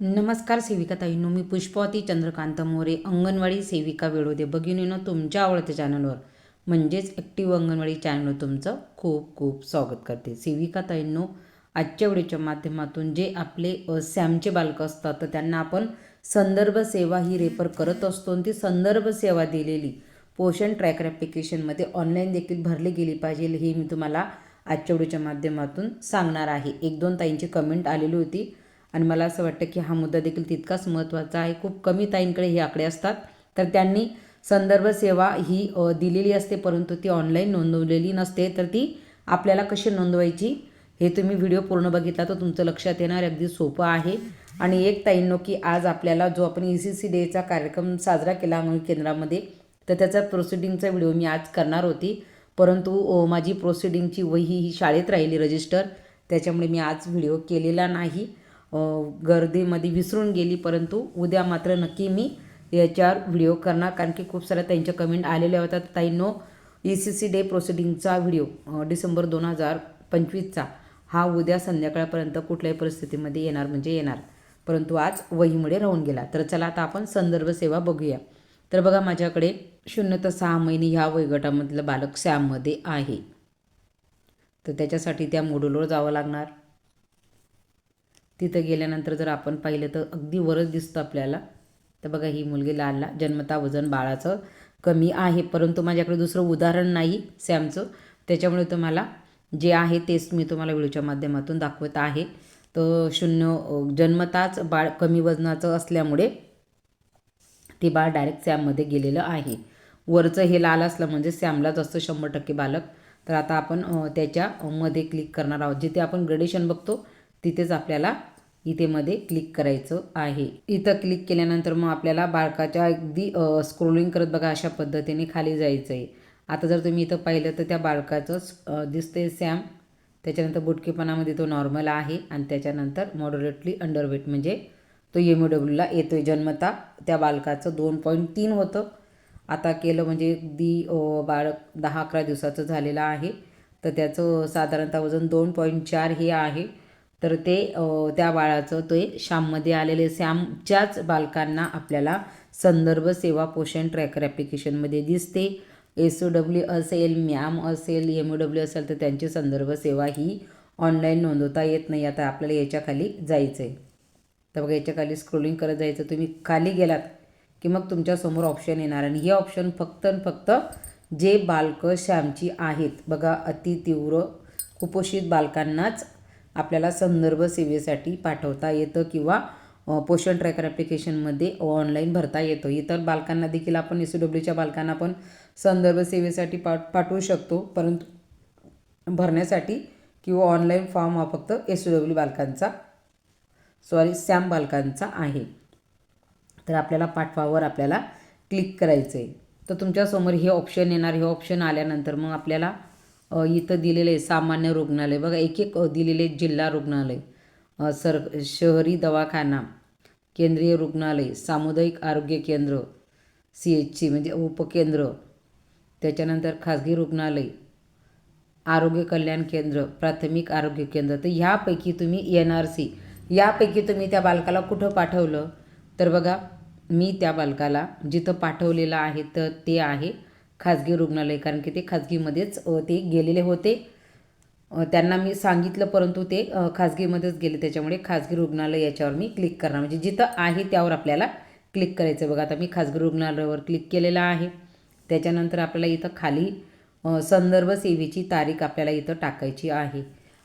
नमस्कार सेविका ताईनो मी पुष्पावती चंद्रकांत मोरे अंगणवाडी सेविका वेळोदे. भगिनीनो तुमच्या आवडत्या चॅनलवर म्हणजेच ॲक्टिव्ह अंगणवाडी चॅनलवर तुमचं खूप खूप स्वागत करते. सेविका ताईंनो आजच्या व्हिडिओच्या माध्यमातून जे आपले सॅमचे बालकं असतात तर त्यांना आपण संदर्भ सेवा ही रेफर करत असतो आणि ती संदर्भ सेवा दिलेली पोषण ट्रॅकर ॲप्लिकेशनमध्ये ऑनलाईन देखील भरली गेली पाहिजे हे मी तुम्हाला आजच्या व्हिडिओच्या माध्यमातून सांगणार आहे. एक दोन ताईंची कमेंट आलेली होती. आणि मला असं वाटतं की हा मुद्दा देखील तितकाच महत्त्वाचा आहे. खूप कमी ताईंकडे हे आकडे असतात. तर त्यांनी संदर्भ सेवा ही दिलेली असते परंतु ती ऑनलाईन नोंदवलेली नसते. तर ती आपल्याला कशी नोंदवायची हे तुम्ही व्हिडिओ पूर्ण बघितला तर तुमचं लक्षात येणार अगदी सोपं आहे. आणि एक ताईंनो की आज आपल्याला जो आपण ई सी सी डेचा कार्यक्रम साजरा केला अंगणवाडी केंद्रामध्ये तर त्याचा प्रोसिडिंगचा व्हिडिओ मी आज करणार होती. परंतु माझी प्रोसिडिंगची वही ही शाळेत राहिली रजिस्टर त्याच्यामुळे मी आज व्हिडिओ केलेला नाही. गर्दीमध्ये विसरून गेली परंतु उद्या मात्र नक्की मी याच्यावर व्हिडिओ करणार. कारण की खूप साऱ्या त्यांच्या कमेंट आलेल्या होत्या. ताईंनो ई सी सी डे प्रोसिडिंगचा व्हिडिओ डिसेंबर दोन हजार पंचवीसचा. हा उद्या संध्याकाळपर्यंत कुठल्याही परिस्थितीमध्ये येणार म्हणजे येणार. परंतु आज वहीमुळे राहून गेला. तर चला आता आपण संदर्भ सेवा बघूया. तर बघा माझ्याकडे शून्य तर सहा महिने ह्या वयोगटामधलं बालक सॅममध्ये आहे. तर त्याच्यासाठी त्या मोडूलवर जावं लागणार. तिथं गेल्यानंतर जर आपण पाहिलं तर अगदी वरच दिसतं आपल्याला. तर बघा ही मुलगी लालला जन्मता वजन बाळाचं कमी आहे. परंतु माझ्याकडे दुसरं उदाहरण नाही सॅमचं. त्याच्यामुळे तुम्हाला जे आहे तेच मी तुम्हाला व्हिडिओच्या माध्यमातून दाखवत आहे. तर शून्य जन्मताच बाळ कमी वजनाचं असल्यामुळे ते बाळ डायरेक्ट सॅममध्ये गेलेलं आहे. वरचं हे लाल असलं म्हणजे सॅमलाच असतं शंभर टक्के बालक. तर आता आपण त्याच्यामध्ये क्लिक करणार आहोत. जिथे आपण ग्रेडेशन बघतो तिथेच आपल्याला इथे मध्ये क्लिक करायचं आहे. इथं क्लिक केल्यानंतर मग आपल्याला बाळकाच्या अगदी स्क्रोलिंग करत बघा अशा पद्धतीने खाली जायचं आहे आता जर तुम्ही इथं पाहिलं तर त्या बाळकाचं अ, दिसतंय सॅम त्याच्यानंतर बुटकेपणामध्ये तो नॉर्मल आहे आणि त्याच्यानंतर मॉडरेटली अंडरवेट म्हणजे तो एम डब्ल्यूला येतो आहे जन्मता त्या बालकाचं दोन पॉईंट तीन होतं. आता केलं म्हणजे अगदी बाळक दहा अकरा दिवसाचं झालेलं आहे. तर त्याचं साधारणतः वजन दोन पॉईंट चार हे आहे. तर ते त्या बाळाचं ते श्याममध्ये आलेले श्यामच्याच बालकांना आपल्याला संदर्भ सेवा पोषण ट्रॅकर ॲप्लिकेशनमध्ये दिसते. एस ओ डब्ल्यू असेल मॅम असेल एम ओ डब्ल्यू असेल तर त्यांची संदर्भ सेवा ही ऑनलाईन नोंदवता येत नाही. आता आपल्याला याच्या खाली जायचं आहे तर बघा याच्या खाली स्क्रोलिंग करत जायचं. तुम्ही खाली गेलात की मग तुमच्यासमोर ऑप्शन येणार. आणि हे ऑप्शन फक्त आणि फक्त जे बालकं श्यामची आहेत. बघा अतितीव्र कुपोषित बालकांनाच आपल्याला संदर्भ सेवेसाठी पाठवता येतं किंवा पोषण ट्रॅकर ॲप्लिकेशनमध्ये ऑनलाईन भरता येतं. इतर बालकांना देखील आपण एस डब्ल्यूच्या बालकांना पण संदर्भ सेवेसाठी पाठ पाठवू शकतो. परंतु भरण्यासाठी किंवा ऑनलाईन फॉर्म हा फक्त एस डब्ल्यू बालकांचा सॉरी सॅम बालकांचा आहे. तर आपल्याला पाठवावर आपल्याला क्लिक करायचं आहे तर तुमच्यासमोर हे ऑप्शन येणार. हे ऑप्शन आल्यानंतर मग आपल्याला इथं दिलेलं आहे सामान्य रुग्णालय. बघा एक एक दिलेले जिल्हा रुग्णालय. सर शहरी दवाखाना केंद्रीय रुग्णालय सामुदायिक आरोग्य केंद्र सी एच सी म्हणजे उपकेंद्र. त्याच्यानंतर खाजगी रुग्णालय आरोग्य कल्याण केंद्र प्राथमिक आरोग्य केंद्र. तर ह्यापैकी तुम्ही एन आर सी यापैकी तुम्ही त्या बालकाला कुठं पाठवलं? तर बघा मी त्या बालकाला जिथं पाठवलेलं आहे तर ते आहे खाजगी रुग्णालय कारण की ते खाजगीमध्येच ते गेलेले होते. त्यांना मी सांगितलं परंतु ते खाजगीमध्येच गेले. त्याच्यामुळे खाजगी रुग्णालय याच्यावर मी क्लिक करणार. म्हणजे जिथं आहे त्यावर आपल्याला क्लिक करायचं. बघा आता मी खाजगी रुग्णालयावर क्लिक केलेलं आहे. त्याच्यानंतर आपल्याला इथं खाली संदर्भ सेवेची तारीख आपल्याला इथं टाकायची आहे.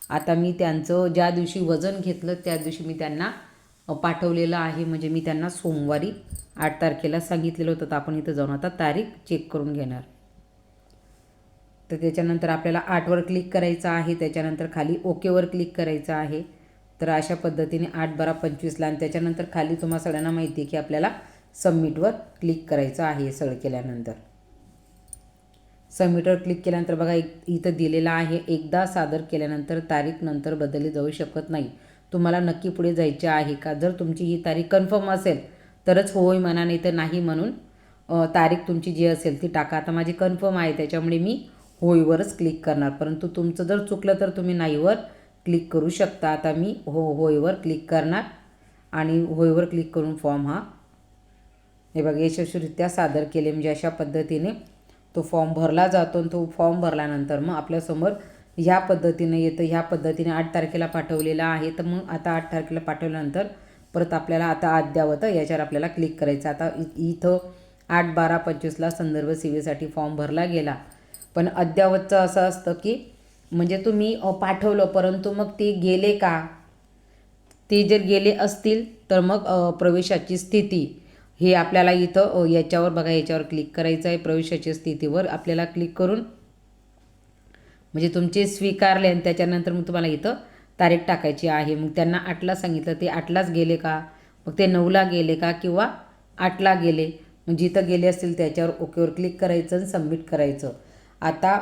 आता मी त्यांचं ज्या दिवशी वजन घेतलं त्या दिवशी मी त्यांना पाठवलेलं आहे. म्हणजे मी त्यांना सोमवारी आठ तारखेला सांगितलेलं होतं तर आपण इथं जाऊन आता तारीख चेक करून घेणार. तर त्याच्यानंतर आपल्याला आठवर क्लिक करायचं आहे. त्याच्यानंतर खाली ओकेवर क्लिक करायचं आहे. तर अशा पद्धतीने आठ बारा पंचवीसला आणि त्याच्यानंतर खाली तुम्हाला सगळ्यांना माहिती आहे की आपल्याला सबमिटवर क्लिक करायचं आहे सगळं केल्यानंतर. सबमिटवर क्लिक केल्यानंतर बघा एक इथं दिलेलं आहे. एकदा सादर केल्यानंतर तारीख नंतर बदलली जाऊ शकत नाही. तुम्हाला नक्की पुढे जायचे आहे का? जर तुमची ही तारीख कन्फर्म असेल तरच होय म्हणा नाही तर नाही म्हणून तारीख तुमची जी असेल ती टाका. आता माझी कन्फर्म आहे त्याच्यामुळे मी होईवरच क्लिक करणार. परंतु तुमचं जर चुकलं तर तुम्ही नाहीवर क्लिक करू शकता. आता मी हो होईवर क्लिक करणार आणि होयवर क्लिक करून फॉर्म हा हे बघा यशस्वीरित्या सादर केले. म्हणजे अशा पद्धतीने तो फॉर्म भरला जातो आणि तो फॉर्म भरल्यानंतर मग आपल्यासमोर ह्या पद्धतीने येतं ह्या पद्धतीने आठ तारखेला पाठवलेलं आहे. तर मग आता आठ तारखेला पाठवल्यानंतर परत आपल्याला आता अद्यावत याच्यावर आपल्याला क्लिक करायचं. आता इ इथं आठ बारा पंचवीसला संदर्भ सेवेसाठी फॉर्म भरला गेला. पण अद्यावतचं असं असतं की म्हणजे तुम्ही पाठवलं परंतु मग ते गेले का? ते जर गेले असतील तर मग प्रवेशाची स्थिती हे आपल्याला इथं याच्यावर बघा याच्यावर क्लिक करायचं आहे प्रवेशाच्या स्थितीवर आपल्याला क्लिक करून म्हणजे तुमचे स्वीकारले आणि त्याच्यानंतर मग तुम्हाला इथं तारीख टाकायची आहे. मग त्यांना आठला सांगितलं ते आठलाच गेले का? मग ते नऊला गेले का किंवा आठला गेले? मग जिथं गेले असतील त्याच्यावर ओकेवर क्लिक करायचं आणि सबमिट करायचं. आता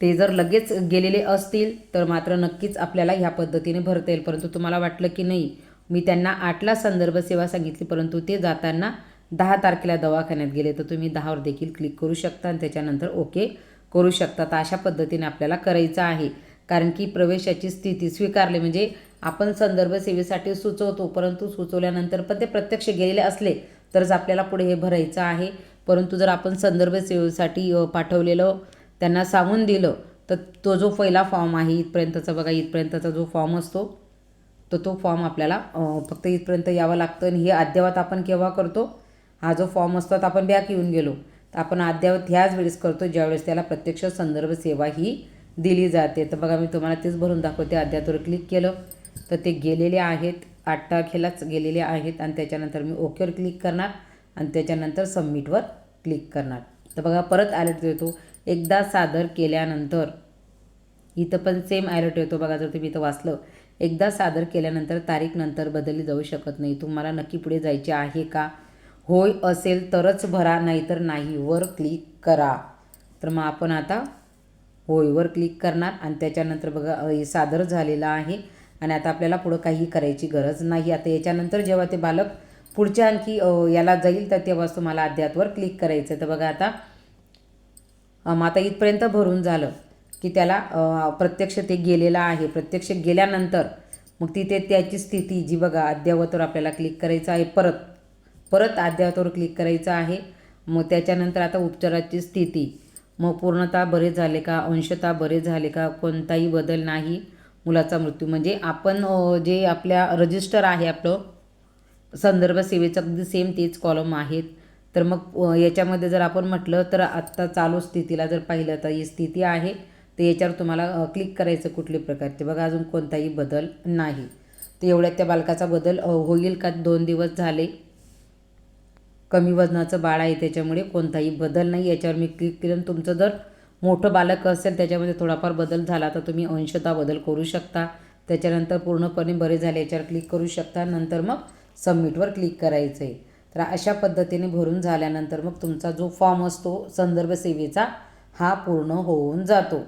ते जर लगेच गेलेले असतील तर मात्र नक्कीच आपल्याला ह्या पद्धतीने भरता येईल. परंतु तुम्हाला वाटलं की नाही मी त्यांना आठला संदर्भ सेवा सांगितली परंतु ते जाताना दहा तारखेला दवाखान्यात गेले तर तुम्ही दहावर देखील क्लिक करू शकता आणि त्याच्यानंतर ओके करू शकता तर अशा पद्धतीने आपल्याला करायचं आहे. कारण की प्रवेशाची स्थिती स्वीकारली. म्हणजे आपण संदर्भ सेवेसाठी सुचवतो परंतु सुचवल्यानंतर पण ते प्रत्यक्ष गेलेले असले तरच आपल्याला पुढे हे भरायचं आहे. परंतु जर आपण संदर्भ सेवेसाठी पाठवलेलं त्यांना सांगून दिलं तर तो जो पहिला फॉर्म आहे इथपर्यंतचा बघा इथपर्यंतचा जो फॉर्म असतो तर तो फॉर्म आपल्याला फक्त इथपर्यंत यावं लागतं. आणि हे अद्ययावत आपण केव्हा करतो? हा जो फॉर्म असतो तर आपण बॅक येऊन गेलो. तर आपण अद्ययावत ह्याच वेळेस करतो ज्यावेळेस त्याला प्रत्यक्ष संदर्भ सेवा ही दिली जाते. तर बघा मी तुम्हाला तेच भरून दाखवते. अद्यातवर क्लिक केलं तर ते गेलेले आहेत. आठ तारखेलाच गेलेले आहेत आणि त्याच्यानंतर मी ओकेवर क्लिक करणार आणि त्याच्यानंतर सबमिटवर क्लिक करणार. तर बघा परत अलर्ट देतो एकदा सादर केल्यानंतर इथं पण सेम अलर्ट येतो. बघा जर तुम्ही इथं वाचलं एकदा सादर केल्यानंतर तारीख नंतर बदलली जाऊ शकत नाही. तुम्हाला नक्की पुढे जायचे आहे का? होय असेल तरच भरा नाहीतर नाही. वर क्लिक करा. तर मग आपण आता होयवर क्लिक करणार आणि त्याच्यानंतर बघा हे सादर झालेलं आहे आणि आता आपल्याला पुढं काही करायची गरज नाही. आता याच्यानंतर जेव्हा ते बालक पुढच्या आणखी याला जाईल तर तेव्हाच तुम्हाला अध्यातवर क्लिक करायचं तर बघा आता मग आता इथपर्यंत भरून झालं की त्याला प्रत्यक्ष ते गेलेलं आहे. प्रत्यक्ष गेल्यानंतर मग तिथे त्याची स्थिती जी बघा अद्ययावतवर आपल्याला क्लिक करायचं आहे परत. परत अद्ययावतवर क्लिक करायचं आहे. मग त्याच्यानंतर आता उपचाराची स्थिती. मग पूर्णतः बरे झाले का? अंशतः बरे झाले का? कोणताही बदल नाही. मुलाचा मृत्यू. म्हणजे आपण जे आपल्या रजिस्टर आहे आपलं संदर्भ सेवेचं अगदी सेम तेच कॉलम आहेत. तर मग याच्यामध्ये जर आपण म्हटलं तर आत्ता चालू स्थितीला जर पाहिलं तर ही स्थिती आहे. तर याच्यावर तुम्हाला क्लिक करायचं कुठल्या प्रकारचे. बघा अजून कोणताही बदल नाही. तर एवढ्यात त्या बालकाचा बदल होईल का? दोन दिवस झाले. कमी वजनाचं बाळ आहे त्याच्यामुळे कोणताही बदल नाही. याच्यावर मी क्लिक केलं आणि तुमचं जर मोठं बालक असेल त्याच्यामध्ये थोडाफार बदल झाला तर तुम्ही अंशतः बदल करू शकता. त्याच्यानंतर पूर्णपणे बरे झाले याच्यावर क्लिक करू शकता. नंतर मग सबमिटवर क्लिक करायचं आहे तर अशा पद्धतीने भरून झाल्यानंतर मग तुमचा जो फॉर्म असतो संदर्भ सेवेचा हा पूर्ण होऊन जातो.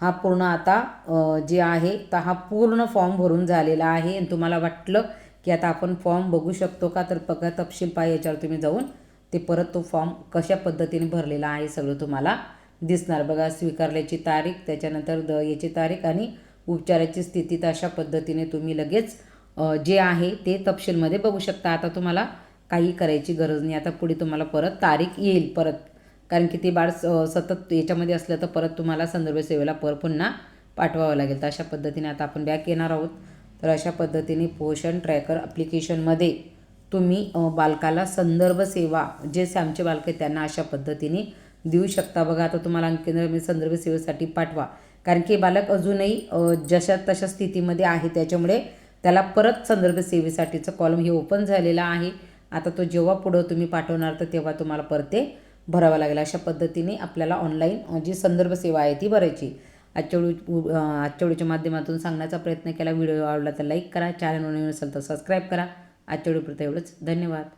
हा पूर्ण आता जे आहे तर हा पूर्ण फॉर्म भरून झालेला आहे. आणि तुम्हाला वाटलं की आता आपण फॉर्म बघू शकतो का? तर पगार तपशील पाय याच्यावर तुम्ही जाऊन ते परत तो फॉर्म कशा पद्धतीने भरलेला आहे सगळं तुम्हाला दिसणार. बघा स्वीकारल्याची तारीख त्याच्यानंतर द याची तारीख आणि उपचाराची स्थिती तर अशा पद्धतीने तुम्ही लगेच जे आहे ते तपशीलमध्ये बघू शकता. आता तुम्हाला काही करायची गरज नाही. आता पुढे तुम्हाला परत तारीख येईल परत. कारण की ते बाळ स- सतत याच्यामध्ये असलं तर परत तुम्हाला संदर्भ सेवेला पर पुन्हा पाठवावं लागेल. तर अशा पद्धतीने आता आपण बॅक येणार आहोत. तर अशा पद्धतीने पोषण ट्रॅकर ॲप्लिकेशनमध्ये तुम्ही बालकाला संदर्भ सेवा जे आमचे बालक आहेत त्यांना अशा पद्धतीने देऊ शकता. बघा आता तुम्हाला अंकेंद्र मी संदर्भ सेवेसाठी पाठवा. कारण की बालक अजूनही जशा तशा स्थितीमध्ये आहे. त्याच्यामुळे त्याला परत संदर्भ सेवेसाठीचं कॉलम हे ओपन झालेलं आहे. आता तो जेव्हा पुढं तुम्ही पाठवणार तर तेव्हा तुम्हाला परत ते भरावं लागेल. अशा पद्धतीने आपल्याला ऑनलाईन जी संदर्भ सेवा आहे ती भरायची. आजच्या व्हिडिओ आजच्या व्हिडिओच्या माध्यमातून सांगण्याचा प्रयत्न केला. व्हिडिओ आवडला तर लाईक करा. चॅनल नवीन असेल तर सबस्क्राईब करा. आजच्या व्हिडिओपुरतं एवढंच. धन्यवाद.